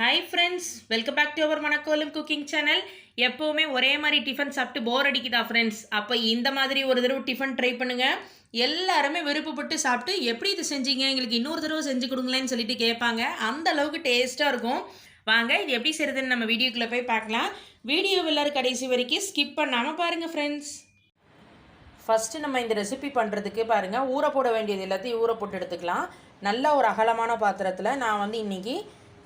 Hi friends welcome back to our மணக்கோலும் cooking channel எப்போவுமே ஒரே மாதிரி டிஃபன் சாப்பிட்டு போர் அடிக்குதா ஃப்ரெண்ட்ஸ் அப்போ இந்த மாதிரி ஒரு தடவை டிஃபன் ட்ரை பண்ணுங்கள் எல்லாருமே விருப்பப்பட்டு சாப்பிட்டு எப்படி இது செஞ்சீங்க? எங்களுக்கு இன்னொரு தடவை செஞ்சு கொடுங்களேன்னு சொல்லிட்டு கேட்பாங்க. அந்த அளவுக்கு டேஸ்ட்டாக இருக்கும். வாங்க இது எப்படி செய்கிறதுன்னு நம்ம வீடியோக்குள்ளே போய் பார்க்கலாம். வீடியோ எல்லாரும் கடைசி வரைக்கும் ஸ்கிப் பண்ணாமல் பாருங்கள் ஃப்ரெண்ட்ஸ் ஃபஸ்ட்டு நம்ம இந்த ரெசிபி பண்ணுறதுக்கு பாருங்கள் ஊற போட வேண்டியது எல்லாத்தையும் ஊற போட்டு எடுத்துக்கலாம். நல்ல ஒரு அகலமான பாத்திரத்தில் நான் வந்து இன்றைக்கி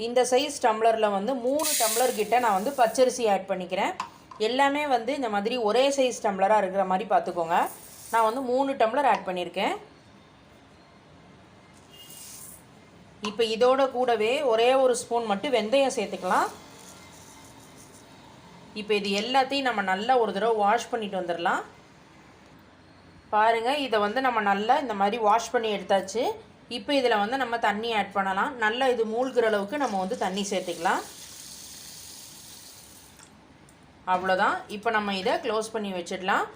இந்த சைஸ் டம்ளரில் வந்து மூணு டம்ளர் கிட்ட நான் வந்து பச்சரிசி ஆட் பண்ணிக்கிறேன். எல்லாமே வந்து இந்த மாதிரி ஒரே சைஸ் டம்ளராக இருக்கிற மாதிரி பார்த்துக்கோங்க. நான் வந்து மூணு டம்ளர் ஆட் பண்ணியிருக்கேன். இப்போ இதோட கூடவே ஒரே ஒரு ஸ்பூன் மட்டும் வெந்தயம் சேர்த்துக்கலாம். இப்போ இது எல்லாத்தையும் நம்ம நல்லா ஒரு தடவை வாஷ் பண்ணிட்டு வந்துடலாம். பாருங்கள் இதை வந்து நம்ம நல்லா இந்த மாதிரி வாஷ் பண்ணி எடுத்தாச்சு. இப்போ இதில் வந்து நம்ம தண்ணி ஆட் பண்ணலாம். நல்லா இது மூழ்கிற அளவுக்கு நம்ம வந்து தண்ணி சேர்த்துக்கலாம். அவ்வளோதான். இப்போ நம்ம இதை க்ளோஸ் பண்ணி வச்சிடலாம்.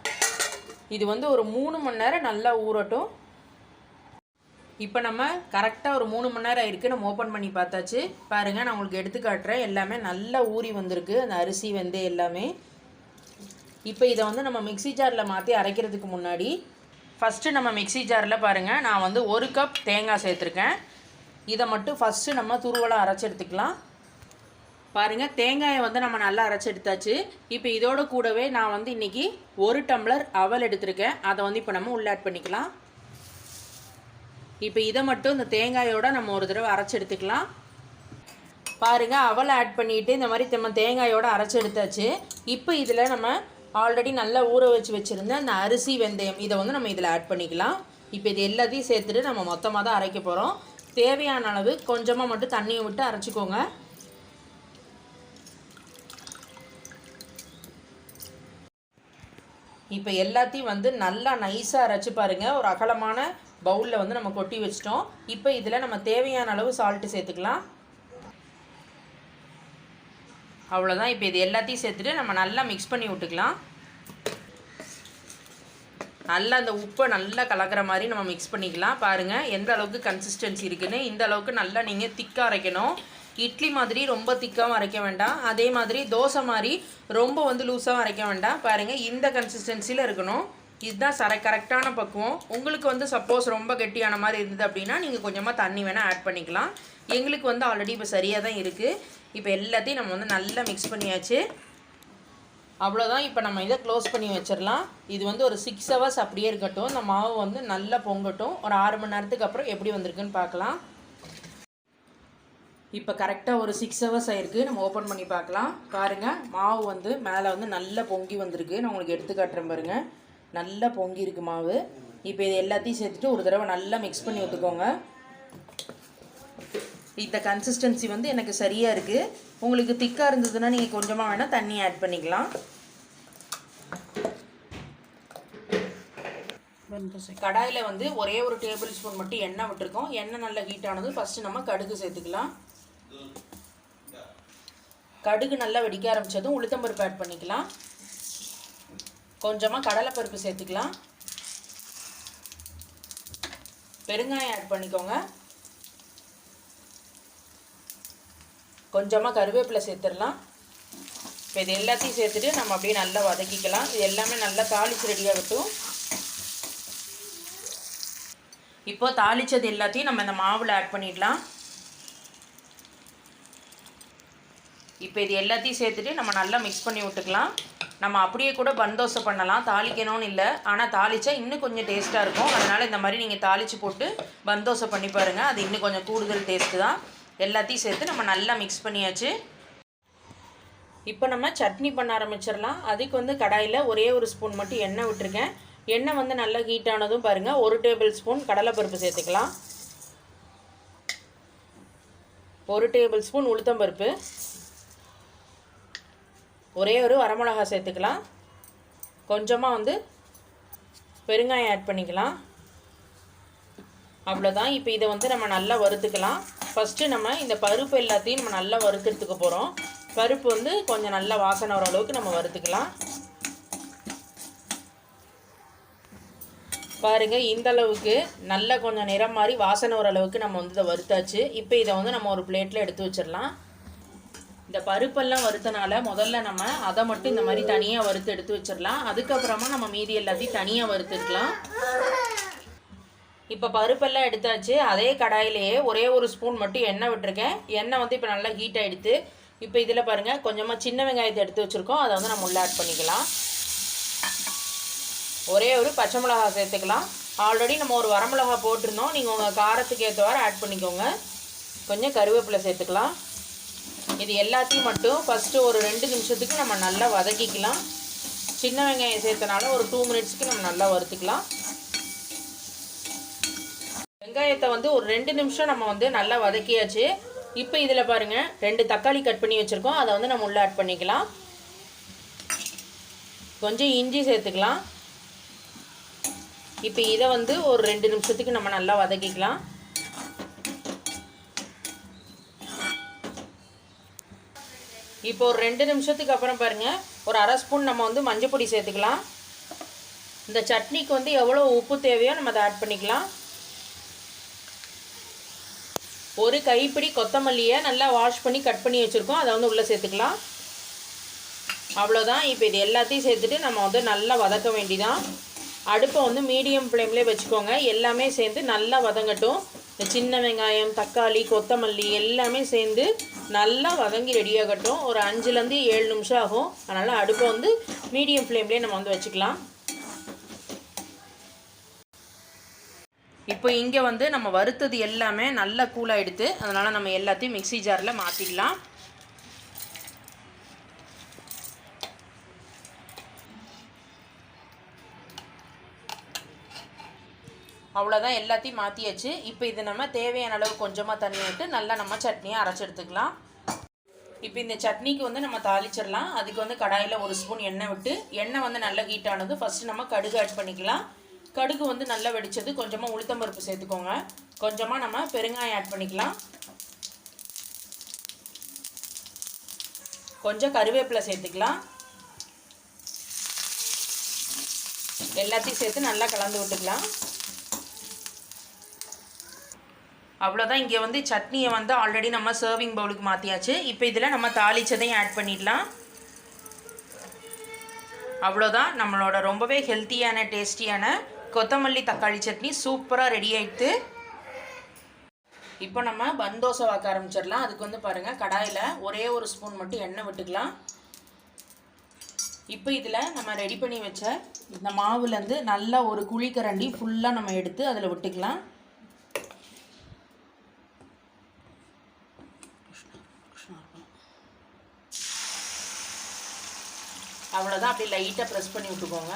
இது வந்து ஒரு மூணு மணி நேரம் நல்லா ஊறட்டும். இப்போ நம்ம கரெக்டாக ஒரு மூணு மணி நேரம் ஆயிருக்கு. நம்ம ஓப்பன் பண்ணி பார்த்தாச்சு. பாருங்கள் நான் உங்களுக்கு எடுத்து காட்டுறேன். எல்லாமே நல்லா ஊறி வந்திருக்கு. அந்த அரிசி வந்து எல்லாமே. இப்போ இதை வந்து நம்ம மிக்ஸி ஜாரில் மாற்றி அரைக்கிறதுக்கு முன்னாடி ஃபஸ்ட்டு நம்ம மிக்ஸி ஜாரில் பாருங்கள் நான் வந்து ஒரு கப் தேங்காய் சேர்த்துருக்கேன். இதை மட்டும் ஃபஸ்ட்டு நம்ம துருவலாக அரைச்சி எடுத்துக்கலாம். பாருங்கள் தேங்காயை வந்து நம்ம நல்லா அரைச்சி எடுத்தாச்சு. இப்போ இதோட கூடவே நான் வந்து இன்றைக்கி ஒரு டம்ளர் அவல் எடுத்திருக்கேன். அதை வந்து இப்போ நம்ம உள்ள ஆட் பண்ணிக்கலாம். இப்போ இதை மட்டும் இந்த தேங்காயோட நம்ம ஒரு தடவை அரைச்சி எடுத்துக்கலாம். பாருங்கள் அவலை ஆட் பண்ணிவிட்டு இந்த மாதிரி நம்ம தேங்காயோடு அரைச்சி எடுத்தாச்சு. இப்போ இதில் நம்ம ஆல்ரெடி நல்லா ஊற வச்சு வச்சுருந்த அந்த அரிசி வெந்தயம் இதை வந்து நம்ம இதில் ஆட் பண்ணிக்கலாம். இப்போ இது எல்லாத்தையும் சேர்த்துட்டு நம்ம மொத்தமாக தான் அரைக்க போகிறோம் தேவையான அளவு கொஞ்சமாக மட்டும் தண்ணியை விட்டு அரைச்சிக்கோங்க. இப்போ எல்லாத்தையும் வந்து நல்லா நைஸாக அரைச்சி பாருங்கள் ஒரு அகலமான பவுலில் வந்து நம்ம கொட்டி வச்சிட்டோம். இப்போ இதில் நம்ம தேவையான அளவு சால்ட்டு சேர்த்துக்கலாம். அவ்வளோதான் இப்போ இது எல்லாத்தையும் சேர்த்துட்டு நம்ம நல்லா மிக்ஸ் பண்ணி விட்டுக்கலாம். நல்லா அந்த உப்பை நல்லா கலக்கிற மாதிரி நம்ம மிக்ஸ் பண்ணிக்கலாம். பாருங்கள் எந்த அளவுக்கு கன்சிஸ்டன்சி இருக்குன்னு. இந்த அளவுக்கு நல்லா நீங்கள் திக்காக அரைக்கணும். இட்லி மாதிரி ரொம்ப திக்காகவும் அரைக்க வேண்டாம். அதே மாதிரி தோசை மாதிரி ரொம்ப வந்து லூஸாகவும் அரைக்க வேண்டாம். பாருங்கள் இந்த கன்சிஸ்டன்சியில் இருக்கணும். இதுதான் சர கரெக்டான பக்குவம். உங்களுக்கு வந்து சப்போஸ் ரொம்ப கெட்டியான மாதிரி இருந்தது அப்படின்னா நீங்கள் கொஞ்சமாக தண்ணி வேணால் ஆட் பண்ணிக்கலாம். எங்களுக்கு வந்து ஆல்ரெடி இப்போ சரியாக தான் இருக்குது இப்போ எல்லாத்தையும் நம்ம வந்து நல்லா மிக்ஸ் பண்ணியாச்சு. அவ்வளோதான் இப்போ நம்ம இதை க்ளோஸ் பண்ணி வச்சிடலாம். இது வந்து ஒரு சிக்ஸ் ஹவர்ஸ் அப்படியே இருக்கட்டும். இந்த மாவு வந்து நல்லா பொங்கட்டும். ஒரு ஆறு மணி நேரத்துக்கு அப்புறம் எப்படி வந்திருக்குன்னு பார்க்கலாம். இப்போ கரெக்டாக ஒரு சிக்ஸ் ஹவர்ஸ் ஆயிருக்கு. நம்ம ஓப்பன் பண்ணி பார்க்கலாம். பாருங்கள் மாவு வந்து மேலே வந்து நல்லா பொங்கி வந்திருக்கு. நான் உங்களுக்கு எடுத்து காட்டுறேன் பாருங்கள் நல்லா பொங்கியிருக்கு மாவு. இப்போ இது எல்லாத்தையும் சேர்த்துட்டு ஒரு தடவை நல்லா மிக்ஸ் பண்ணி ஊற்றுக்கோங்க இந்த கன்சிஸ்டன்சி வந்து எனக்கு சரியாக இருக்குது உங்களுக்கு திக்காக இருந்ததுன்னா நீங்கள் கொஞ்சமாக வேணால் தண்ணி ஆட் பண்ணிக்கலாம். கடாயில் வந்து ஒரே ஒரு டேபிள் ஸ்பூன் மட்டும் எண்ணெய் விட்டுருக்கோம். எண்ணெய் நல்லா ஹீட் ஆனது ஃபஸ்ட்டு நம்ம கடுகு சேர்த்துக்கலாம். கடுகு நல்லா வெடிக்க ஆரம்பித்ததும் உளுத்தம்பருப்பு ஆட் பண்ணிக்கலாம். கொஞ்சமாக கடலைப்பருப்பு சேர்த்துக்கலாம். பெருங்காயம் ஆட் பண்ணிக்கோங்க. கொஞ்சமாக கருவேப்பிலை சேர்த்துடலாம். இப்போ இது எல்லாத்தையும் சேர்த்துட்டு நம்ம அப்படியே நல்லா வதக்கிக்கலாம். இது எல்லாமே நல்லா தாளிச்சு ரெடியாகட்டும் இப்போ தாளித்தது எல்லாத்தையும் நம்ம இந்த மாவில் ஆட் பண்ணிடலாம். இப்போ இது எல்லாத்தையும் சேர்த்துட்டு நம்ம நல்லா மிக்ஸ் பண்ணி விட்டுக்கலாம். நம்ம அப்படியே கூட பன் தோசை பண்ணலாம். தாளிக்கணும்னு இல்லை. ஆனால் தாளித்தா இன்னும் கொஞ்சம் டேஸ்ட்டாக இருக்கும். அதனால் இந்த மாதிரி நீங்கள் தாளித்து போட்டு பன் தோசை பண்ணி பாருங்கள் அது இன்னும் கொஞ்சம் கூடுதல் டேஸ்ட்டு தான். எல்லாத்தையும் சேர்த்து நம்ம நல்லா மிக்ஸ் பண்ணியாச்சு. இப்போ நம்ம சட்னி பண்ண ஆரம்பிச்சிடலாம். அதுக்கு வந்து கடாயில் ஒரே ஒரு ஸ்பூன் மட்டும் எண்ணெய் விட்டுருக்கேன். எண்ணெய் வந்து நல்லா ஹீட் ஆனதும் பாருங்கள் ஒரு டேபிள் ஸ்பூன் கடலைப்பருப்பு சேர்த்துக்கலாம். ஒரு டேபிள் ஸ்பூன் உளுத்தம்பருப்பு. ஒரே ஒரு வரமிளகா சேர்த்துக்கலாம். கொஞ்சமாக வந்து பெருங்காயம் ஆட் பண்ணிக்கலாம். அவ்வளோதான் இப்போ இதை வந்து நம்ம நல்லா வறுத்துக்கலாம். ஃபஸ்ட்டு நம்ம இந்த பருப்பு எல்லாத்தையும் நம்ம நல்லா வறுத்துறதுக்கு போகிறோம் பருப்பு வந்து கொஞ்சம் நல்லா வாசனை வர அளவுக்கு நம்ம வறுத்துக்கலாம். பாருங்கள் இந்த அளவுக்கு நல்லா கொஞ்சம் நிறம் மாதிரி வாசனை வர அளவுக்கு நம்ம வந்து இதை வறுத்தாச்சு. இப்போ இதை வந்து நம்ம ஒரு பிளேட்டில் எடுத்து வச்சிடலாம். இந்த பருப்பெல்லாம் வறுத்தனால முதல்ல நம்ம அதை மட்டும் இந்த மாதிரி தனியாக வறுத்து எடுத்து வச்சிடலாம். அதுக்கப்புறமா நம்ம மீதி எல்லாத்தையும் தனியாக வறுத்துக்கலாம். இப்போ பருப்பெல்லாம் எடுத்தாச்சு அதே கடாயிலேயே ஒரே ஒரு ஸ்பூன் மட்டும் எண்ணெய் விட்டுருக்கேன். எண்ணெய் வந்து இப்போ நல்லா ஹீட் ஆகிடுது இப்போ இதில் பாருங்கள் கொஞ்சமாக சின்ன வெங்காயத்தை எடுத்து வச்சுருக்கோம். அதை வந்து நம்ம உள்ளே ஆட் பண்ணிக்கலாம். ஒரே ஒரு பச்சை மிளகா சேர்த்துக்கலாம். ஆல்ரெடி நம்ம ஒரு வரமிளகா போட்டிருந்தோம். நீங்கள் உங்கள் காரத்துக்கு ஏற்றவாறு ஆட் பண்ணிக்கோங்க. கொஞ்சம் கருவேப்பிலை சேர்த்துக்கலாம். இது எல்லாத்தையும் மட்டும் ஃபஸ்ட்டு ஒரு ரெண்டு நிமிஷத்துக்கு நம்ம நல்லா வதக்கிக்கலாம். சின்ன வெங்காயம் சேர்த்தனால ஒரு டூ மினிட்ஸ்க்கு நம்ம நல்லா வறுத்துக்கலாம். வெங்காயத்தை வந்து ஒரு ரெண்டு நிமிஷம் நம்ம வந்து நல்லா வதக்கியாச்சு. இப்போ இதில் பாருங்கள் ரெண்டு தக்காளி கட் பண்ணி வச்சுருக்கோம். அதை வந்து நம்ம உள்ளே ஆட் பண்ணிக்கலாம். கொஞ்சம் இஞ்சி சேர்த்துக்கலாம். இப்போ இதை வந்து ஒரு ரெண்டு நிமிஷத்துக்கு நம்ம நல்லா வதக்கிக்கலாம். இப்போ ஒரு ரெண்டு நிமிஷத்துக்கு அப்புறம் பாருங்கள் ஒரு அரை ஸ்பூன் நம்ம வந்து மஞ்சள் பொடி சேர்த்துக்கலாம். இந்த சட்னிக்கு வந்து எவ்வளோ உப்பு தேவையோ நம்ம அதை ஆட் பண்ணிக்கலாம். ஒரு கைப்பிடி கொத்தமல்லியை நல்லா வாஷ் பண்ணி கட் பண்ணி வச்சுருக்கோம். அதை வந்து உள்ளே சேர்த்துக்கலாம். அவ்வளோதான் இப்போ இது எல்லாத்தையும் சேர்த்துட்டு நம்ம வந்து நல்லா வதக்க வேண்டிதான். அடுப்பை வந்து மீடியம் ஃப்ளேம்லேயே வச்சுக்கோங்க. எல்லாமே சேர்ந்து நல்லா வதங்கட்டும். இந்த சின்ன வெங்காயம் தக்காளி கொத்தமல்லி எல்லாமே சேர்ந்து நல்லா வதங்கி ரெடியாகட்டும் ஒரு அஞ்சுலேருந்து ஏழு நிமிஷம் ஆகும். அதனால் அடுப்பை வந்து மீடியம் ஃப்ளேம்லேயே நம்ம வந்து வச்சுக்கலாம். இப்போ இங்கே வந்து நம்ம வறுத்தது எல்லாமே நல்லா கூலாகிடுது அதனால் நம்ம எல்லாத்தையும் மிக்ஸி ஜாரில் மாற்றிடலாம் அவ்வளோதான் எல்லாத்தையும் மாற்றியாச்சு இப்போ இது நம்ம தேவையான அளவு கொஞ்சமாக தண்ணி விட்டு நல்லா நம்ம சட்னியை அரைச்சி எடுத்துக்கலாம். இப்போ இந்த சட்னிக்கு வந்து நம்ம தாளிச்சிடலாம். அதுக்கு வந்து கடாயில் ஒரு ஸ்பூன் எண்ணெய் விட்டு எண்ணெய் வந்து நல்லா ஹீட் ஆனது ஃபஸ்ட்டு நம்ம கடுகு ஆட் பண்ணிக்கலாம். கடுகு வந்து நல்லா வெடிச்சது. கொஞ்சமாக உளுத்தம்பருப்பு சேர்த்துக்கோங்க. கொஞ்சமாக நம்ம பெருங்காயம் ஆட் பண்ணிக்கலாம். கொஞ்சம் கருவேப்பிலை சேர்த்துக்கலாம். எல்லாத்தையும் சேர்த்து நல்லா கலந்து விட்டுக்கலாம். அவ்வளோதான் இங்கே வந்து சட்னியை வந்து ஆல்ரெடி நம்ம சர்விங் பவுலுக்கு மாற்றியாச்சு இப்போ இதில் நம்ம தாளிச்சதையும் ஆட் பண்ணிடலாம். அவ்வளோதான் நம்மளோட ரொம்பவே ஹெல்த்தியான டேஸ்டியான கொத்தமல்லி தக்காளி சட்னி சூப்பராக ரெடி ஆயிட்டு. இப்போ நம்ம பந்தோசை வைக்க வாக்க ஆரம்பிச்சிடலாம். அதுக்கு வந்து பாருங்கள் கடாயில் ஒரே ஒரு ஸ்பூன் மட்டும் எண்ணெய் விட்டுக்கலாம். இப்போ இதில் நம்ம ரெடி பண்ணி வச்ச இந்த மாவுலேருந்து நல்லா ஒரு குழிக்கரண்டி ஃபுல்லாக நம்ம எடுத்து அதில் விட்டுக்கலாம். அவ்வளோதான் அப்படி லைட்டாக ப்ரெஸ் பண்ணி விட்டுக்கோங்க.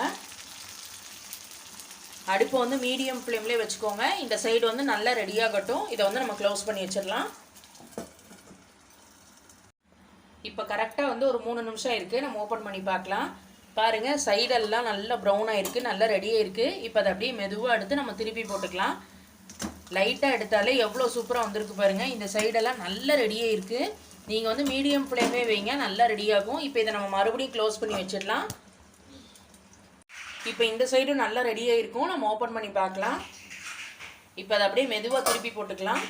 அடுப்பு வந்து மீடியம் ஃப்ளேம்லேயே வச்சுக்கோங்க. இந்த சைடு வந்து நல்லா ரெடியாகட்டும். இதை வந்து நம்ம க்ளோஸ் பண்ணி வச்சிடலாம். இப்போ கரெக்டாக வந்து ஒரு மூணு நிமிஷம் இருக்குது நம்ம ஓப்பன் பண்ணி பார்க்கலாம். பாருங்கள் சைடெல்லாம் நல்லா ப்ரௌன் ஆகிருக்கு நல்லா ரெடியாக இருக்குது இப்போ அதை அப்படியே மெதுவாக எடுத்து நம்ம திருப்பி போட்டுக்கலாம். லைட்டாக எடுத்தாலே எவ்வளோ சூப்பராக வந்திருக்கு பாருங்கள் இந்த சைடெல்லாம் நல்லா ரெடியாக இருக்குது நீங்கள் வந்து மீடியம் ஃப்ளேமே வைங்க. நல்லா ரெடியாகும் இப்போ இதை நம்ம மறுபடியும் க்ளோஸ் பண்ணி வச்சிடலாம். இப்போ இந்த சைடும் நல்லா ரெடியாக இருக்கும் நம்ம ஓப்பன் பண்ணி பார்க்கலாம். இப்போ அதை அப்படியே மெதுவாக திருப்பி போட்டுக்கலாம்.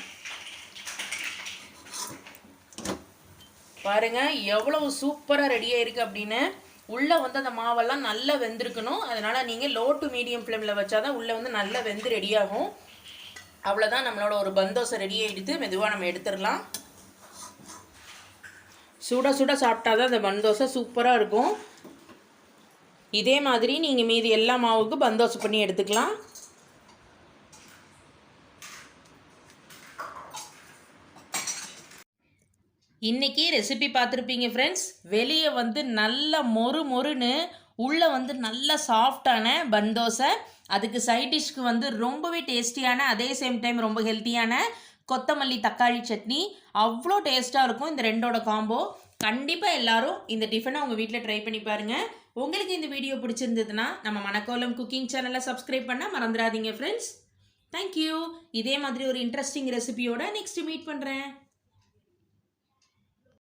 பாருங்க எவ்வளவு சூப்பராக ரெடியாக இருக்குது அப்படின்னு. உள்ளே வந்து அந்த மாவெல்லாம் நல்லா வெந்திருக்கணும். அதனால் நீங்கள் லோ டு மீடியம் ஃப்ளேமில் வச்சாதான் உள்ளே வந்து நல்லா வெந்து ரெடியாகும் அவ்வளோதான் நம்மளோட ஒரு பந்தோசை ரெடி ஆகிடுது மெதுவாக நம்ம எடுத்துடலாம். சுட சுட சாப்பிட்டா தான் அந்த பந்தோசை சூப்பராக இருக்கும். இதே மாதிரி நீங்கள் மீதி எல்லா மாவுக்கும் பந்தோசை பண்ணி எடுத்துக்கலாம். இன்றைக்கி ரெசிபி பார்த்துருப்பீங்க ஃப்ரெண்ட்ஸ் வெளியே வந்து நல்ல மொறு மொறுன்னு உள்ளே வந்து நல்ல சாஃப்டான பன் தோசை அதுக்கு சைட் டிஷ்க்கு வந்து ரொம்பவே டேஸ்டியான அதே சேம் டைம் ரொம்ப ஹெல்த்தியான கொத்தமல்லி தக்காளி சட்னி. அவ்வளோ டேஸ்ட்டாக இருக்கும் இந்த ரெண்டோட காம்போ கண்டிப்பாக எல்லாரும் இந்த டிஃபனை உங்கள் வீட்டில் ட்ரை பண்ணி பாருங்கள் உங்களுக்கு இந்த வீடியோ பிடிச்சிருந்ததுன்னா நம்ம மணக்கோலம் குக்கிங் சேனலை சப்ஸ்கிரைப் பண்ண மறந்துடாதீங்க ஃப்ரெண்ட்ஸ் தேங்க்யூ இதே மாதிரி ஒரு இன்ட்ரெஸ்டிங் ரெசிபியோட நெக்ஸ்ட் மீட் பண்ணுறேன்